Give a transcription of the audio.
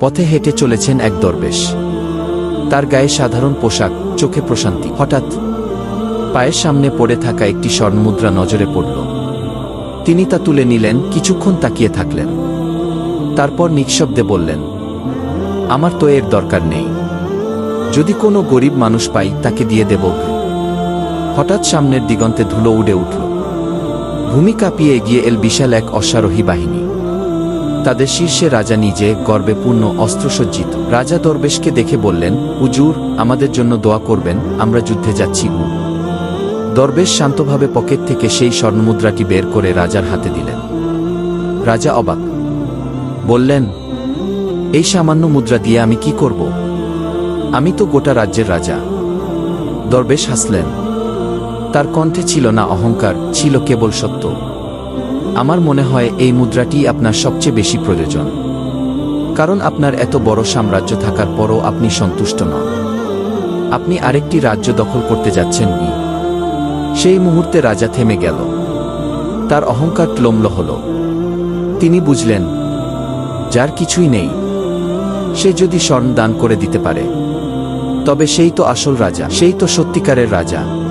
পথে হেঁটে চলেছেন এক দরবেশ। তার গায়ে সাধারণ পোশাক, চোখে প্রশান্তি। হঠাৎ পায়ের সামনে পড়ে থাকা একটি স্বর্ণমুদ্রা নজরে পড়ল। তিনি তা তুলে নিলেন, কিছুক্ষণ তাকিয়ে থাকলেন। তারপর নিঃশব্দে বললেন, আমার তো এর দরকার নেই। যদি কোনো গরিব মানুষ পাই, তাকে দিয়ে দেব। হঠাৎ সামনের দিগন্তে ধুলো উড়ে উঠল। ভূমি কাঁপিয়ে এগিয়ে এল বিশাল এক অশ্বারোহী বাহিনী। তাদের শীর্ষে রাজা নিজে গর্বে পূর্ণ অস্ত্রসজ্জিত। রাজা দরবেশকে দেখে বললেন, হুজুর, আমাদের জন্য দোয়া করবেন, আমরা যুদ্ধে যাচ্ছি উ দরবেশ শান্তভাবে পকেট থেকে সেই স্বর্ণমুদ্রাটি বের করে রাজার হাতে দিলেন। রাজা অবাক। বললেন, এই সামান্য মুদ্রা দিয়ে আমি কি করব? আমি তো গোটা রাজ্যের রাজা। দরবেশ হাসলেন, তার কণ্ঠে ছিল না অহংকার, ছিল কেবল সত্য। আমার মনে হয় এই মুদ্রাটি আপনার সবচেয়ে বেশি প্রয়োজন। কারণ আপনার এত বড় সাম্রাজ্য থাকার পরও আপনি সন্তুষ্ট নন। আপনি আরেকটি রাজ্য দখল করতে যাচ্ছেন ই সেই মুহূর্তে রাজা থেমে গেল। তার অহংকার ক্লম্ল হল। তিনি বুঝলেন, যার কিছুই নেই, সে যদি স্বর্ণ দান করে দিতে পারে, তবে সেই তো আসল রাজা, সেই তো সত্যিকারের রাজা।